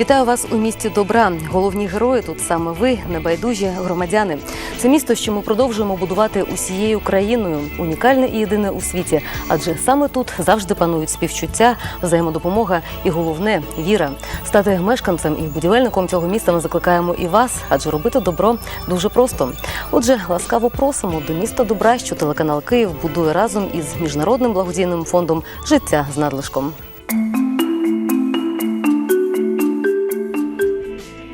Вітаю вас у місті добра. Головні герої тут саме ви, небайдужі громадяни. Це місто, що ми продовжуємо будувати усією країною, унікальне і єдине у світі. Адже саме тут завжди панують співчуття, взаємодопомога і головне віра. Стати мешканцем і будівельником цього міста ми закликаємо і вас, адже робити добро дуже просто. Отже, ласкаво просимо до міста добра, що телеканал Київ будує разом із міжнародним благодійним фондом Життя з надлишком.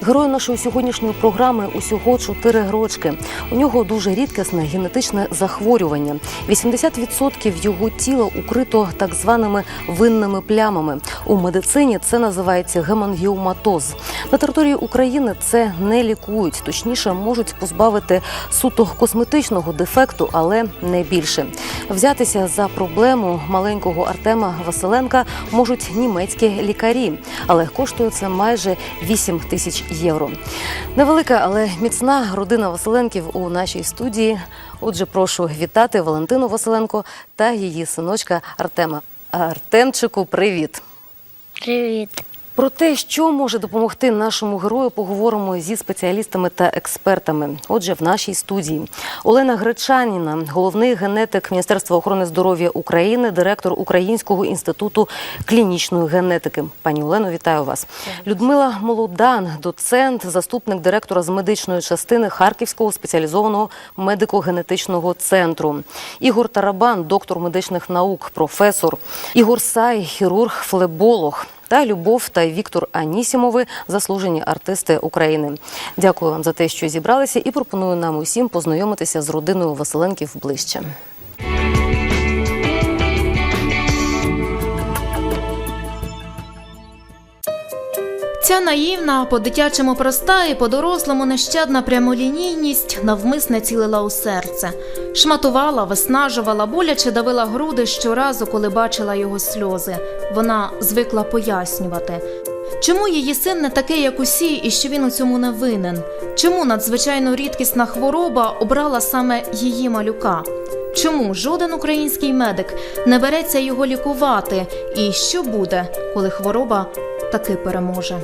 Герою нашої сьогоднішньої програми усього 4 рочки. У нього дуже рідкісне генетичне захворювання. 80% його тіла укрито так званими винними плямами. У медицині це називається гемангіоматоз. На території України це не лікують, точніше можуть позбавити суто косметичного дефекту, але не більше. Взятися за проблему маленького Артема Василенка можуть німецькі лікарі, але коштує це майже 8 тисяч євро. Невелика, але міцна родина Василенків у нашій студії. Отже, прошу вітати Валентину Василенко та її синочка Артема. Артемчику, привіт! Привіт. Про те, що може допомогти нашому герою, поговоримо зі спеціалістами та експертами. Отже, в нашій студії Олена Гречаніна, головний генетик Міністерства охорони здоров'я України, директор Українського інституту клінічної генетики. Пані Олено, вітаю вас. Людмила Молодан, доцент, заступник директора з медичної частини Харківського спеціалізованого медико-генетичного центру. Ігор Тарабан, доктор медичних наук, професор. Ігор Сай, хірург, флеболог та Любов та Віктор Анісімови, заслужені артисти України. Дякую вам за те, що зібралися, і пропоную нам усім познайомитися з родиною Василенків ближче. Ця наївна, по-дитячому проста і по-дорослому нещадна прямолінійність навмисне цілила у серце, шматувала, виснажувала, боляче давила груди щоразу, коли бачила його сльози. Вона звикла пояснювати. Чому її син не такий, як усі, і що він у цьому не винен? Чому надзвичайно рідкісна хвороба обрала саме її малюка? Чому жоден український медик не береться його лікувати? І що буде, коли хвороба таки переможе?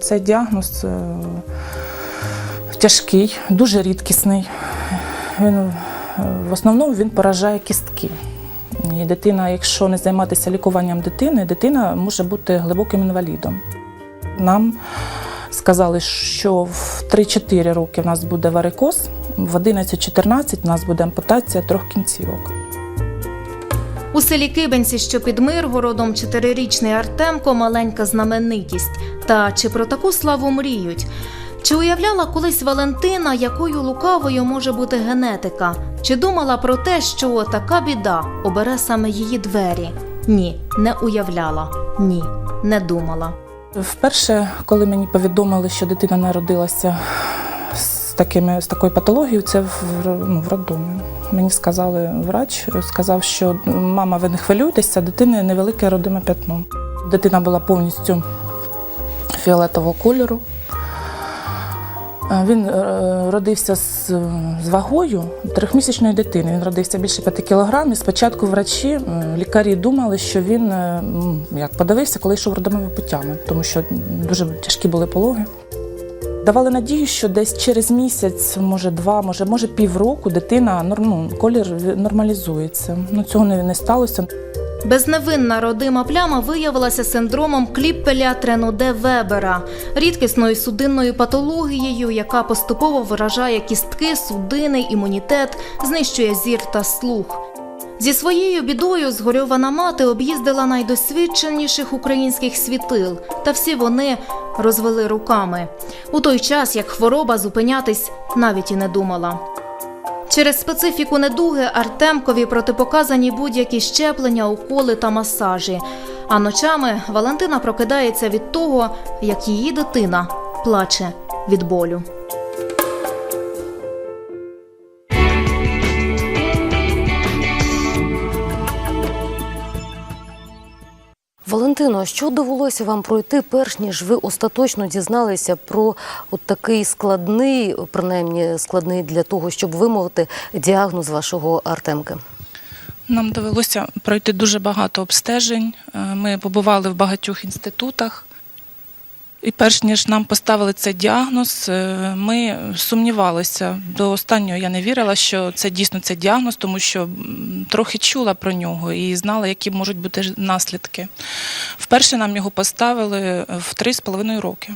Цей діагноз е, тяжкий, дуже рідкісний. Він, е, в основному він поражає кістки. І дитина, якщо не займатися лікуванням дитини, дитина може бути глибоким інвалідом. Нам сказали, що в 3-4 роки в нас буде варикоз, в 11-14 у нас буде ампутація трьох кінцівок. У селі Кибенці, що під Миргородом, чотирирічний Артемко маленька знаменитість. Та чи про таку славу мріють? Чи уявляла колись Валентина, якою лукавою може бути генетика? Чи думала про те, що така біда обере саме її двері? Ні, не уявляла, ні, не думала. Вперше, коли мені повідомили, що дитина народилася такими, з такою патологією, це в, ну, в роддомі. Мені сказали врач, сказав, що мама, ви не хвилюйтеся, дитини невелике родиме п'ятно. Дитина була повністю фіолетового кольору. Е, Він е, родився з, з вагою трьохмісячної дитини. Він родився більше 5 кілограмів. Спочатку врачі, лікарі думали, що він е, як подавився, коли йшов родовими путями, тому що дуже тяжкі були пологи. Давали надію, що десь через місяць, може два, може, може півроку дитина ну, колір нормалізується. Ну цього не, не сталося. Безневинна родима пляма виявилася синдромом Кліппеля Треноде Вебера, рідкісною судинною патологією, яка поступово виражає кістки, судини, імунітет, знищує зір та слух. Зі своєю бідою згорьована мати об'їздила найдосвідченіших українських світил, та всі вони розвели руками. У той час, як хвороба зупинятись навіть і не думала. Через специфіку недуги Артемкові протипоказані будь-які щеплення, уколи та масажі. А ночами Валентина прокидається від того, як її дитина плаче від болю. Валентино, що довелося вам пройти, перш ніж ви остаточно дізналися про от такий складний, принаймні складний для того, щоб вимовити діагноз вашого Артемки? Нам довелося пройти дуже багато обстежень. Е, Ми побували в багатьох інститутах. І перш ніж нам поставили цей діагноз, е, ми сумнівалися. До останнього я не вірила, що це дійсно цей діагноз, тому що трохи чула про нього і знала, які можуть бути наслідки. Вперше нам його поставили в три з половиною роки.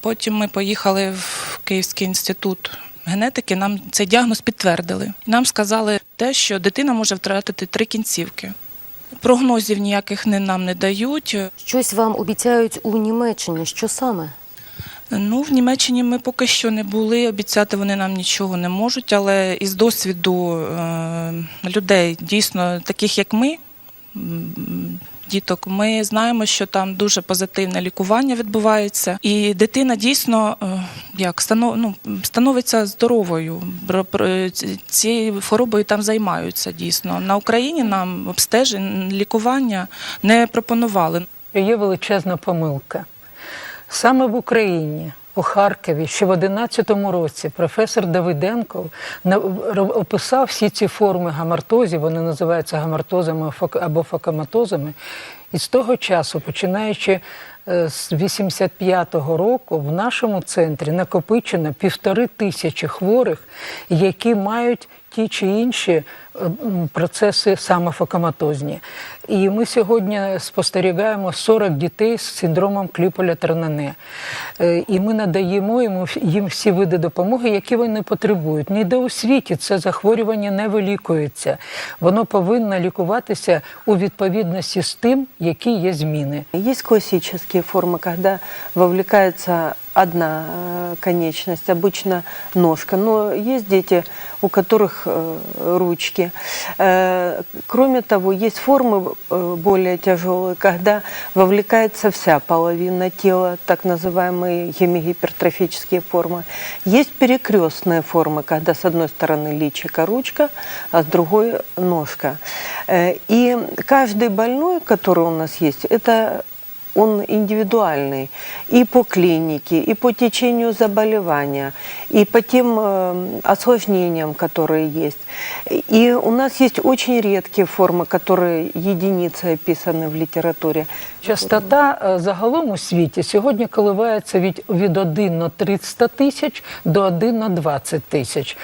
Потім ми поїхали в Київський інститут генетики. Нам цей діагноз підтвердили. Нам сказали те, що дитина може втратити три кінцівки. Прогнозів ніяких не нам не дають. Щось вам обіцяють у Німеччині. Що саме? Ну, в Німеччині ми поки що не були. Обіцяти вони нам нічого не можуть, але із досвіду е, людей, дійсно таких як ми, діток, ми знаємо, що там дуже позитивне лікування відбувається, і дитина дійсно е, як ну, становиться здоровою. Цією хворобою там займаються дійсно. На Україні нам обстежень, лікування не пропонували. Є величезна помилка. Саме в Україні, у Харкові, ще в 11-му році професор Давиденко описав всі ці форми гамартозів, вони називаються гамартозами або фокаматозами. І з того часу, починаючи е, з 85-го року, в нашому центрі накопичено півтори тисячі хворих, які мають ті чи інші процеси самофокаматозні. І ми сьогодні спостерігаємо 40 дітей з синдромом кліполя тернане. Е, І ми надаємо йому їм всі види допомоги, які вони потребують. Ніде у світі це захворювання не вилікується. Воно повинно лікуватися у відповідності з тим, які є зміни. Есть классические формы, когда вовлекается одна э, конечность, обычно ножка, но есть дети, у которых э, ручки. Э, Кроме того, есть формы э, более тяжелые, когда вовлекается вся половина тела, так называемые гемигипертрофические формы. Есть перекрестные формы, когда с одной стороны личика, ручка, а с другой ножка. Э, И каждый больной, который у нас есть, это он индивидуальный и по клинике, и по течению заболевания, и по тем э, осложнениям, которые есть. И у нас есть очень редкие формы, которые единицы описаны в литературе. Частота е, загалом у світі сьогодні коливається від, від 1 на 300 тисяч до 1 на 20 тисяч.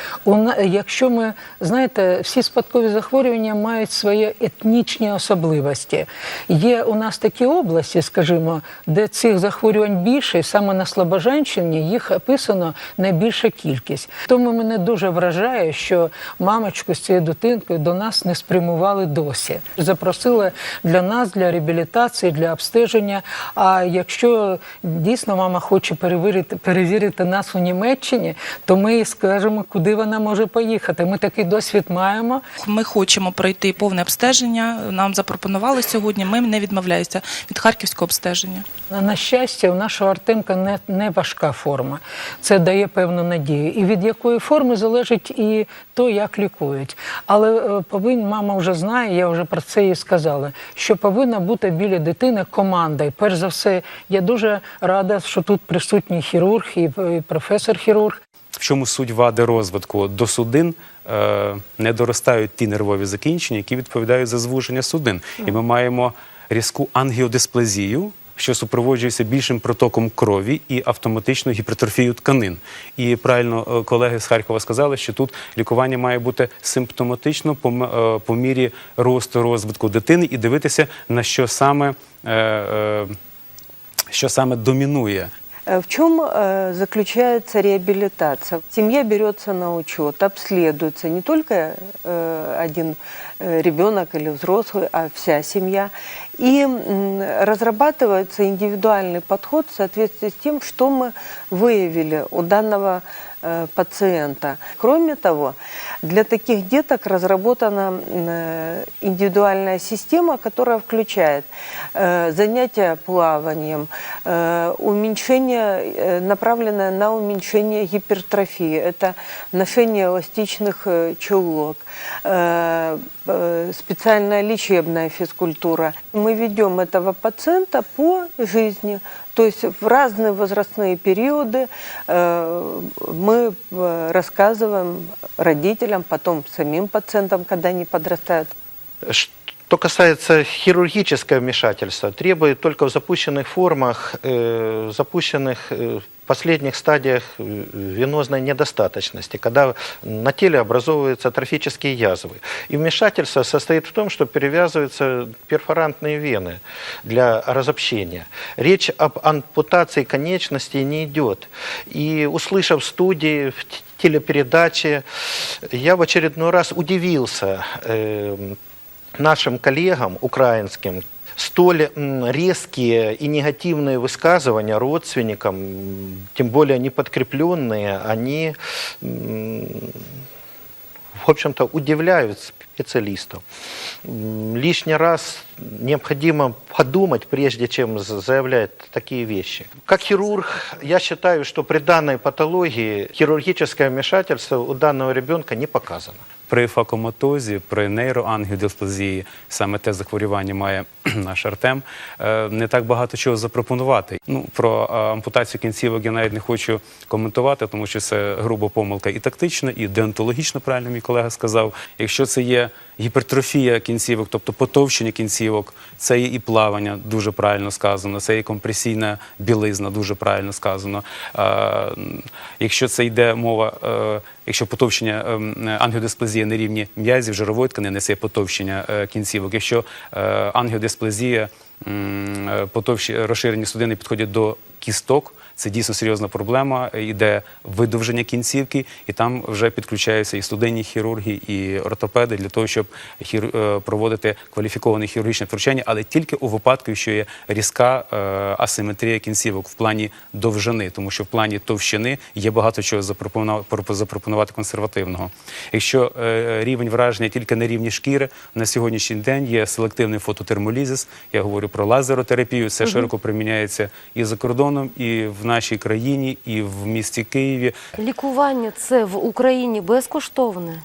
Якщо ми знаєте, всі спадкові захворювання мають свої етнічні особливості. Є у нас такі області, скажімо, де цих захворювань більше, і саме на Слобожанщині їх описано найбільша кількість. Тому мене дуже вражає, що мамочку з цією дитинкою до нас не спрямували досі. Запросили для нас, для реабілітації, для обстеження. А якщо дійсно мама хоче перевірити, перевірити нас у Німеччині, то ми скажемо, куди вона може поїхати. Ми такий досвід маємо. Ми хочемо пройти повне обстеження. Нам запропонували сьогодні. Ми не відмовляємося від харківського обстеження. На щастя, у нашого Артемка не, не важка форма. Це дає певну надію. І від якої форми залежить і то, як лікують. Але е, повинна, мама вже знає, я вже про це їй сказала, що повинна бути біля дитини команда. І перш за все, я дуже рада, що тут присутній хірург і, професор-хірург. В чому суть вади розвитку до судин? Е, не доростають ті нервові закінчення, які відповідають за звуження судин. І ми маємо різку ангіодисплазію, що супроводжується більшим протоком крові і автоматичну гіпертрофію тканин. І правильно е, колеги з Харкова сказали, що тут лікування має бути симптоматично по, е, мірі росту розвитку дитини і дивитися на що саме, е, е, що саме домінує. Э, В чем э, заключается реабилитация? Семья берется на учет, обследуется не только э, один э, ребенок или взрослый, а вся семья. И разрабатывается индивидуальный подход в соответствии с тем, что мы выявили у данного э, пациента. Кроме того, для таких деток разработана э, индивидуальная система, которая включает э, занятия плаванием, э, уменьшение, э, направленное на уменьшение гипертрофии. Это ношение эластичных э, чулок, э, специальная лечебная физкультура. Мы ведем этого пациента по жизни. То есть в разные возрастные периоды э, мы э, рассказываем родителям, потом самим пациентам, когда они подрастают, Ш- Что касается хирургического вмешательства, требует только в запущенных формах, э, запущенных э, последних стадиях э, венозной недостаточности, когда на теле образовываются трофические язвы. И вмешательство состоит в том, что перевязываются перфорантные вены для разобщения. Речь об ампутации конечностей не идет. И услышав студии, в телепередаче, я в очередной раз удивился э, нашим коллегам украинским столь резкие и негативные высказывания родственникам, тем более не подкрепленные, они, в общем-то, удивляют специалистов. Лишний раз необходимо подумать, прежде чем заявлять такие вещи. Как хирург, я считаю, что при данной патологии хирургическое вмешательство у данного ребенка не показано. При факоматозі, при нейроангіодисплазії, саме те захворювання має наш Артем, е, не так багато чого запропонувати. Ну, про е, ампутацію кінцівок я навіть не хочу коментувати, тому що це груба помилка і тактична, і деонтологічна, правильно мій колега сказав. Якщо це є гіпертрофія кінцівок, тобто потовщення кінцівок, це є і плавання, дуже правильно сказано, це є компресійна білизна, дуже правильно сказано. Е, Якщо це йде мова, е, якщо потовщення ем, ангіодисплазія на рівні м'язів, жирової тканини, це потовщення е, кінцівок. Якщо е, ангіодисплазія, м, е, потовщ- розширені судини підходять до кісток, це дійсно серйозна проблема. Йде видовження кінцівки, і там вже підключаються і студенні хірурги, і ортопеди для того, щоб хір... е, проводити кваліфіковане хірургічне втручання, але тільки у випадку, що є різка е, асиметрія кінцівок в плані довжини, тому що в плані товщини є багато чого запропонувати, запропонувати консервативного. Якщо е, рівень враження тільки на рівні шкіри, на сьогоднішній день є селективний фототермолізис. Я говорю про лазеротерапію. Це широко приміняється і за кордоном, і в нашій країні, і в місті Києві. Лікування це в Україні безкоштовне.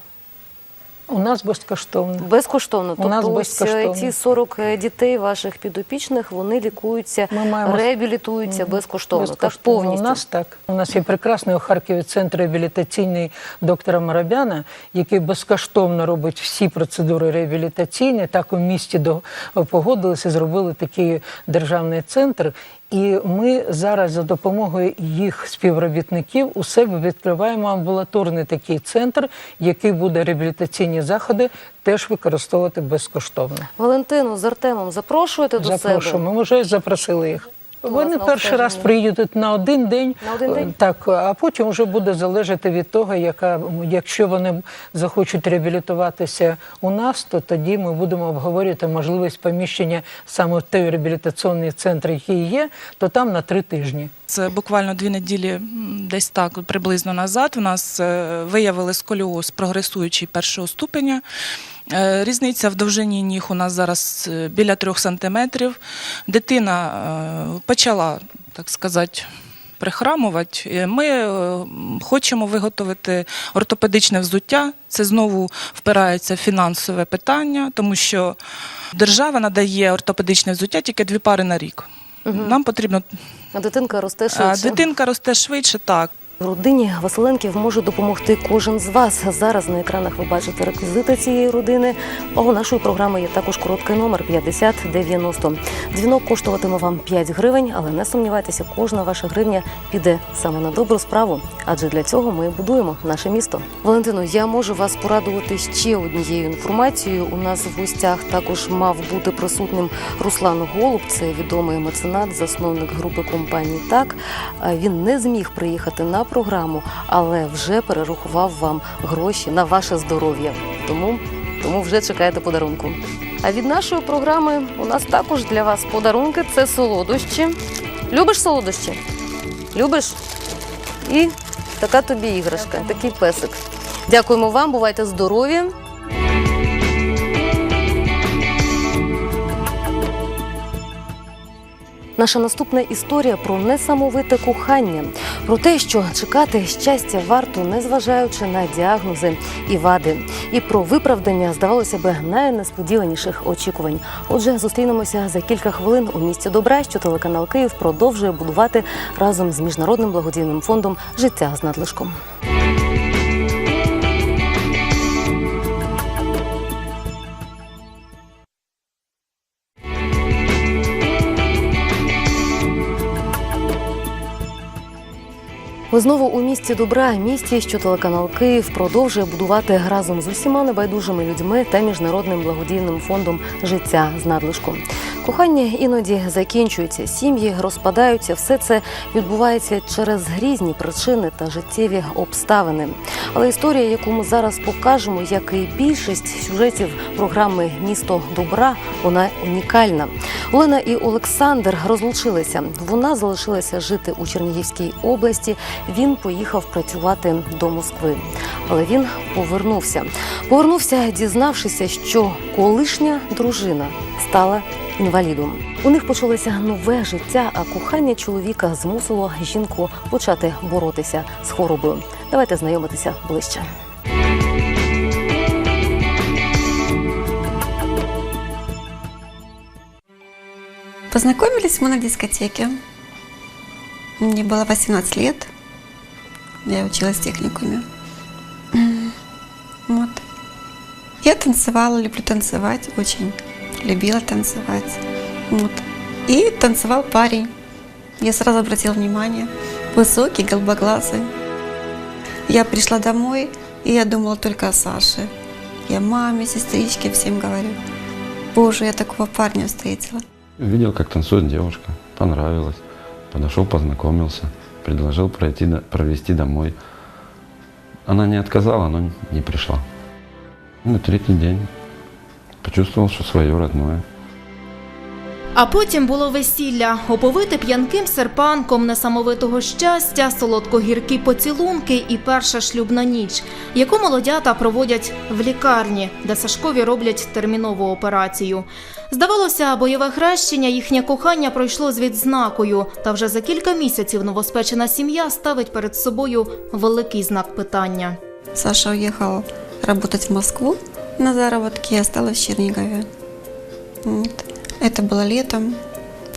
У нас безкоштовно. Безкоштовно. У нас тобто ось е, безкоштовно. ці 40 дітей ваших підопічних, вони лікуються, Ми маємо- реабілітуються безкоштовно. Так повністю. У нас так. У нас є прекрасний у Харкові центр реабілітаційний доктора Марабяна, який безкоштовно робить всі процедури реабілітаційні. Так у місті до погодилися, зробили такий державний центр. І ми зараз за допомогою їх співробітників у себе відкриваємо амбулаторний такий центр, який буде реабілітаційні заходи теж використовувати безкоштовно. Валентину з Артемом запрошуєте до себе? Запрошуємо. Ми вже запросили їх. Вони перший раз приїдуть на один день, На один день? Так, а потім вже буде залежати від того, яка якщо вони захочуть реабілітуватися у нас, то тоді ми будемо обговорювати можливість поміщення саме в той реабілітаційний центр, який є, то там на три тижні. Це буквально дві неділі, десь так приблизно назад. У нас е, виявили сколіоз прогресуючий першого ступеня. Е, Різниця в довжині ніг у нас зараз е, біля трьох сантиметрів. Дитина е, почала, так сказати, прихрамувати. Ми хочемо виготовити ортопедичне взуття. Це знову впирається в фінансове питання, тому що держава надає ортопедичне взуття тільки дві пари на рік. Нам потрібно А дитинка росте а, швидше. дитинка росте швидше, так. Родині Василенків може допомогти кожен з вас. Зараз на екранах ви бачите реквізити цієї родини. А у нашої програми є також короткий номер 5090. Дзвінок коштуватиме вам 5 гривень, але не сумнівайтеся, кожна ваша гривня піде саме на добру справу, адже для цього ми будуємо наше місто. Валентино, я можу вас порадувати ще однією інформацією. У нас в гостях також мав бути присутнім Руслан Голуб, це відомий меценат, засновник групи компанії Так. Він не зміг приїхати на програму, але вже перерахував вам гроші на ваше здоров'я. Тому, тому вже чекаєте подарунку. А від нашої програми у нас також для вас подарунки це солодощі. Любиш солодощі? Любиш? І така тобі іграшка, такий песик. Дякуємо вам, бувайте здорові. Наша наступна історія про несамовите кохання, про те, що чекати щастя варто, незважаючи на діагнози і вади, і про виправдання, здавалося би, найнесподіваніших очікувань. Отже, зустрінемося за кілька хвилин у місті добра, що телеканал Київ продовжує будувати разом з міжнародним благодійним фондом Життя з надлишком. Ми знову у місті добра, місті, що телеканал Київ продовжує будувати разом з усіма небайдужими людьми та міжнародним благодійним фондом життя з надлишком. Кохання іноді закінчується, сім'ї розпадаються. Все це відбувається через різні причини та життєві обставини. Але історія, яку ми зараз покажемо, як і більшість сюжетів програми Місто добра, вона унікальна. Олена і Олександр розлучилися. Вона залишилася жити у Чернігівській області. Він поїхав працювати до Москви, але він повернувся. Повернувся, дізнавшися, що колишня дружина стала інвалідом. У них почалося нове життя, а кохання чоловіка змусило жінку почати боротися з хворобою. Давайте знайомитися ближче. Познакомились мы на дискотеке. Мне было 18 лет. Я училась в техникуме. Вот. Я танцевала, люблю танцевать очень. Любила танцевать. Вот. И танцевал парень. Я сразу обратила внимание. Высокий, голубоглазый. Я пришла домой, и я думала только о Саше. Я маме, сестричке всем говорю. Боже, я такого парня встретила. Видел, как танцует девушка, понравилось. Подошел, познакомился, предложил пройти, провести домой. Она не отказала, но не пришла. На третий день почувствовал, что свое родное. А потім було весілля, оповите п'янким серпанком несамовитого щастя, солодко-гіркі поцілунки і перша шлюбна ніч, яку молодята проводять в лікарні, де Сашкові роблять термінову операцію. Здавалося, бойове хрещення, їхнє кохання пройшло з відзнакою, та вже за кілька місяців новоспечена сім'я ставить перед собою великий знак питання. Саша уехал работать в Москву на заработки, я осталась в Чернигове. Вот. Это было летом.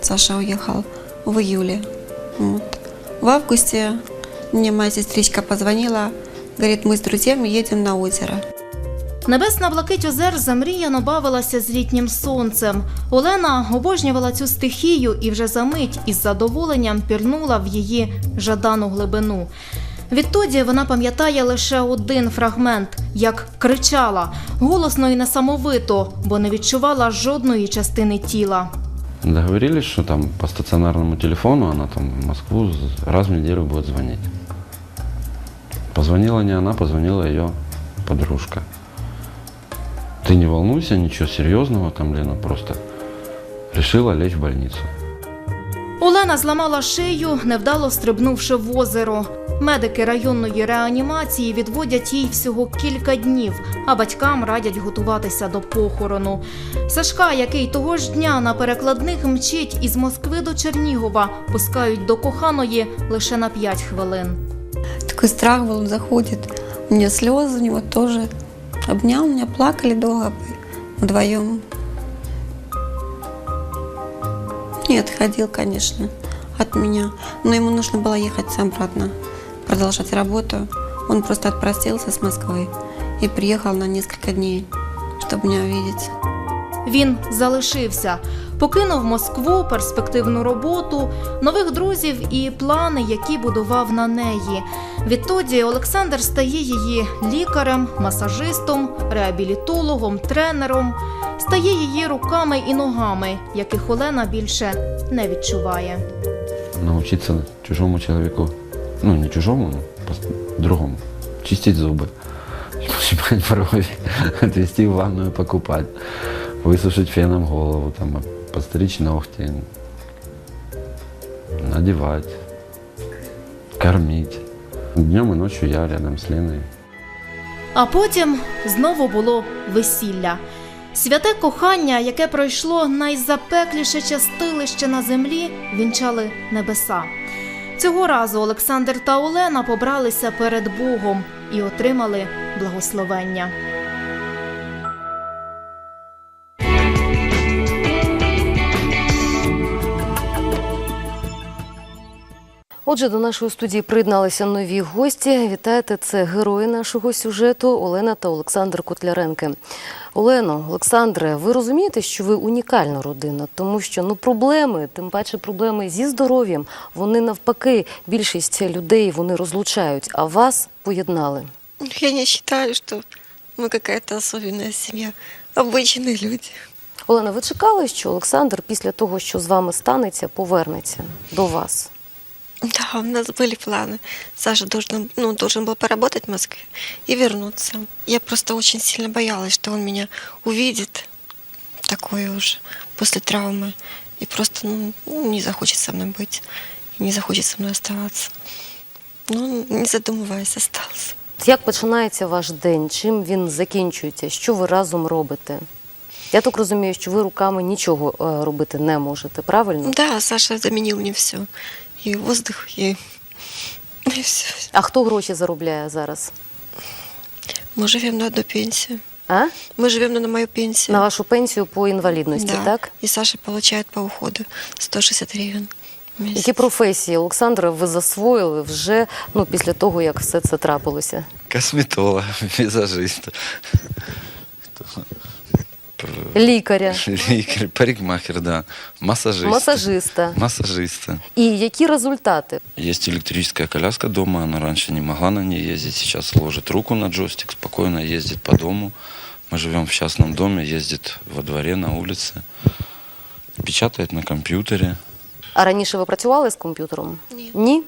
Саша уехал в июле. Вот. В августе мне моя сестричка позвонила, говорит, мы с друзьями едем на озеро. Небесна блакить озер замріяно бавилася з літнім сонцем. Олена обожнювала цю стихію і вже за мить із задоволенням пірнула в її жадану глибину. Відтоді вона пам'ятає лише один фрагмент, як кричала голосно і несамовито, бо не відчувала жодної частини тіла. Договорились, что там по стационарному телефону она там в Москву раз в неделю будет звонить. Позвонила не она, позвонила ее подружка. Ты не волнуйся, ничего серьезного там, Лена, просто решила лечь в больницу. Олена зламала шию, невдало стрибнувши в озеро. Медики районної реанімації відводять їй всього кілька днів, а батькам радять готуватися до похорону. Сашка, який того ж дня на перекладних мчить із Москви до Чернігова, пускають до коханої лише на 5 хвилин. Такой страх был, он заходит. У меня слезы, у него тоже. Обнял меня, плакали долго вдвоем. Не отходил, конечно, от меня. Но ему нужно было ехать обратно, продолжать работу. Он просто отпросился с Москвы и приехал на несколько дней, чтобы меня увидеть. Він залишився, покинув Москву, перспективну роботу, нових друзів і плани, які будував на неї. Відтоді Олександр стає її лікарем, масажистом, реабілітологом, тренером, стає її руками і ногами, яких Олена більше не відчуває. Научиться чужому человеку, ну не чужому, но другому, чистить зубы, щипать брови, отвести в ванную покупать, высушить феном голову, там, подстричь ногти, надевать, кормить. Днем и ночью я рядом с Леной. А потім знову було весілля. Святе кохання, яке пройшло найзапекліше частилище на землі, вінчали небеса. Цього разу Олександр та Олена побралися перед Богом і отримали благословення. Отже, до нашої студії приєдналися нові гості. Вітаєте, це герої нашого сюжету Олена та Олександр Котляренки. Олено, Олександре, ви розумієте, що ви унікальна родина, тому що ну проблеми, тим паче проблеми зі здоров'ям, вони навпаки, більшість людей вони розлучають, а вас поєднали. Я не считаю, что мы какая-то особенная семья. Обычные люди. Олена, ви чекали, що Олександр після того, що з вами станеться, повернеться до вас? Да, у нас были планы. Саша должен, ну, должен был поработать в Москве и вернуться. Я просто очень сильно боялась, что он меня увидит, такое уже, после травмы, и просто ну, не захочет со мной быть, и не захочет со мной оставаться. Ну, не задумываясь, остался. Як починається ваш день? Чим він закінчується? Що ви разом робите? Я так розумію, що ви руками нічого е, робити не можете, правильно? Да, Саша заменил мне все. И воздух, и, и все. А хто гроші заробляє зараз? Мы живем на одну пенсию. А? Мы живем на мою пенсию. На вашу пенсію по інвалідності, да. так? И Саша получает по уходу 160 гривен в месяц. Які професії, Олександра, ви засвоїли вже ну, після того, як все це трапилося? Косметолог, визажист, Лікаря, лекарь, парикмахер, да, массажист. масажиста. Массажиста. І які результати? Есть электрическая коляска дома, она раньше не могла на ней ездить, сейчас ложит руку на джойстик, спокойно ездит по дому. Мы живем в частном доме, ездит во дворе, на улице, печатает на компьютере. А раніше ви працювали з комп'ютером? Ні. Ні?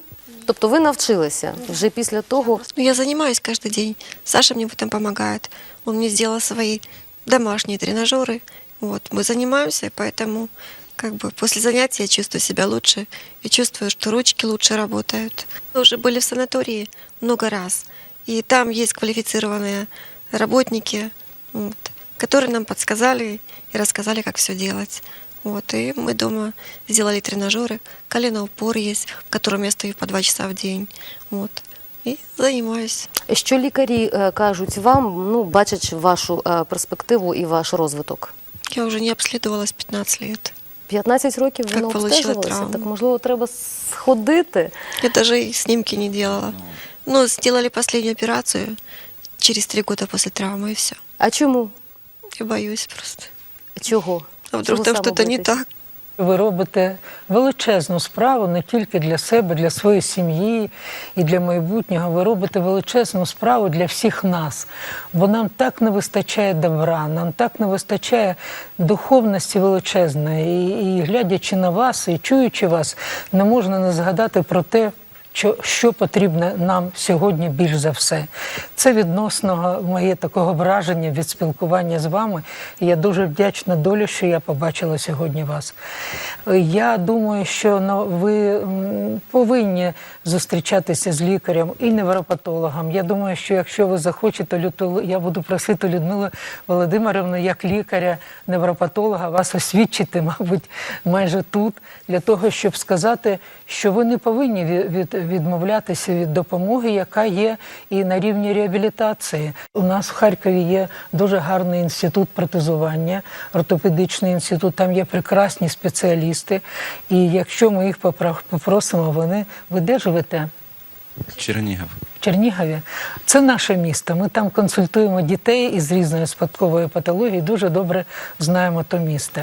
Тобто ви навчилися вже після того, Ну, я занимаюсь каждый день. Саша мне в этом помогает. Он мне сделал свои домашние тренажеры. Вот, мы занимаемся, поэтому как бы после занятий я чувствую себя лучше и чувствую, что ручки лучше работают. Мы уже были в санатории много раз, и там есть квалифицированные работники, вот, которые нам подсказали и рассказали, как все делать. Вот, и мы дома сделали тренажеры, коленоупор есть, в котором я стою по два часа в день. Вот, и занимаюсь. що лікарі е, кажуть вам, ну, бачачи вашу е, перспективу і ваш розвиток? Я уже не обследовалась 15 лет. 15 років не получила так можливо треба сходити. Я даже и снимки не делала. Ну, сделали последнюю операцию через три года после травмы, и все. А чому? Я боюсь просто. Чого? А вдруг Чого там что-то не так? Ви робите величезну справу не тільки для себе, для своєї сім'ї і для майбутнього. Ви робите величезну справу для всіх нас, бо нам так не вистачає добра, нам так не вистачає духовності величезної. І, і глядячи на вас і чуючи вас, не можна не згадати про те. Що, що потрібно нам сьогодні більш за все? Це відносно моє такого враження від спілкування з вами. Я дуже вдячна долі, що я побачила сьогодні вас. Я думаю, що ну, ви повинні зустрічатися з лікарем і невропатологом. Я думаю, що якщо ви захочете, я буду просити Людмилу Володимирівну, як лікаря, невропатолога, вас освідчити, мабуть, майже тут, для того, щоб сказати, що ви не повинні від, від, відмовлятися від допомоги, яка є і на рівні реабілітації. У нас в Харкові є дуже гарний інститут протезування, ортопедичний інститут. Там є прекрасні спеціалісти. І якщо ми їх попросимо, вони ви де живете? Чернигов. В Чернігові. Це наше місто. Ми там консультуємо дітей із різною спадковою патологією, дуже добре знаємо то місто.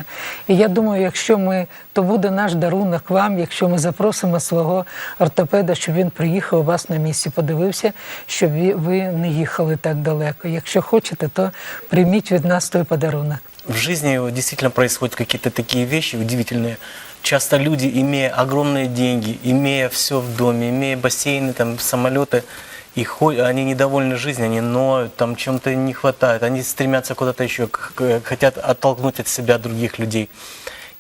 І я думаю, якщо ми, то буде наш дарунок вам, якщо ми запросимо свого ортопеда, щоб він приїхав у вас на місці, подивився, щоб ви- не їхали так далеко. Якщо хочете, то прийміть від нас той подарунок. В вот действительно происходят какие-то такие вещи удивительные. Часто люди, имея огромные деньги, имея все в доме, имея бассейны, там, самолеты, и они недовольны жизнью, они ноют, там чем-то не хватает, они стремятся куда-то еще, хотят оттолкнуть от себя других людей.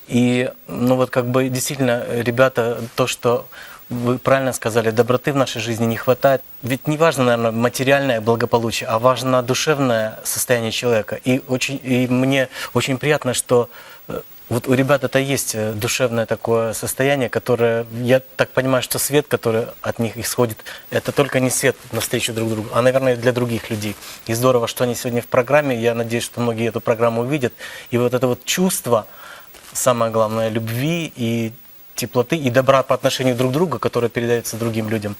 И, ну вот как бы действительно, ребята, то, что вы правильно сказали, доброты в нашей жизни не хватает. Ведь не важно, наверное, материальное благополучие, а важно душевное состояние человека. И, очень, и мне очень приятно, что э, вот у ребят это есть э, душевное такое состояние, которое, я так понимаю, что свет, который от них исходит, это только не свет навстречу друг другу, а, наверное, для других людей. И здорово, что они сегодня в программе. Я надеюсь, что многие эту программу увидят. И вот это вот чувство, самое главное, любви и теплоты и добра по отношению друг к другу, которая передается другим людям.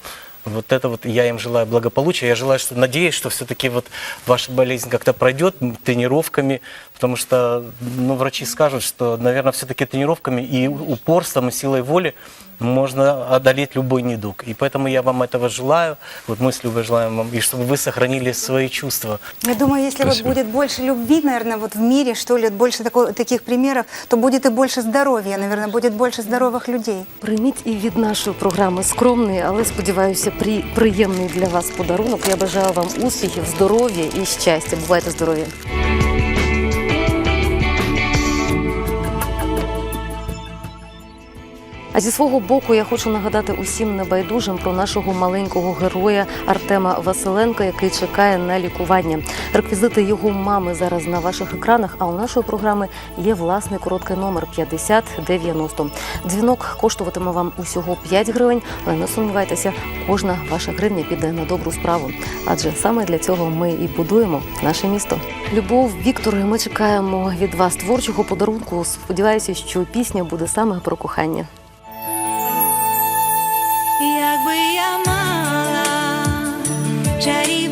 Вот это вот я им желаю благополучия. Я желаю, что надеюсь, что все-таки вот ваша болезнь как-то пройдет тренировками, потому что ну, врачи скажут, что, наверное, все-таки тренировками и упорством, и силой воли можно одолеть любой недуг. И поэтому я вам этого желаю. Вот мы с Любой желаем вам, и чтобы вы сохранили свои чувства. Я думаю, если вот Спасибо. будет больше любви, наверное, вот в мире, что ли, больше тако- таких примеров, то будет и больше здоровья, наверное, будет больше здоровых людей. Прийміть і від нашої програми скромний, але сподіваюся, при, приємний для вас подарунок. Я бажаю вам успіхів, здоров'я і щастя. Бувайте здорові! А зі свого боку я хочу нагадати усім небайдужим про нашого маленького героя Артема Василенка, який чекає на лікування. Реквізити його мами зараз на ваших екранах. А у нашої програми є власний короткий номер 5090. Дзвінок коштуватиме вам усього 5 гривень, але не сумнівайтеся, кожна ваша гривня піде на добру справу. Адже саме для цього ми і будуємо наше місто. Любов, Віктор, ми чекаємо від вас творчого подарунку. Сподіваюся, що пісня буде саме про кохання. Chari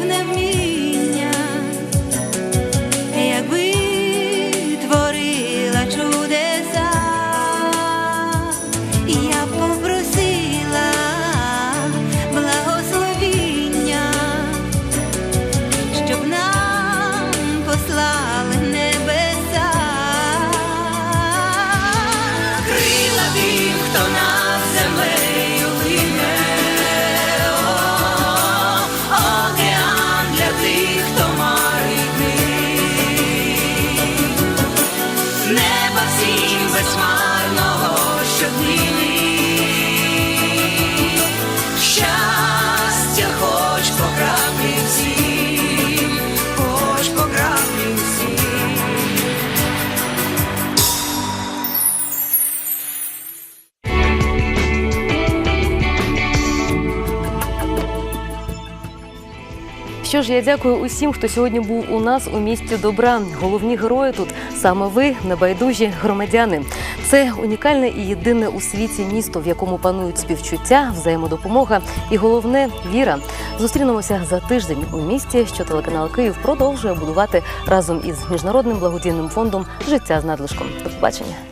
Ж, я дякую усім, хто сьогодні був у нас у місті добра. Головні герої тут саме ви, небайдужі громадяни. Це унікальне і єдине у світі місто, в якому панують співчуття, взаємодопомога і головне віра. Зустрінемося за тиждень у місті, що телеканал Київ продовжує будувати разом із міжнародним благодійним фондом Життя з надлишком. До побачення.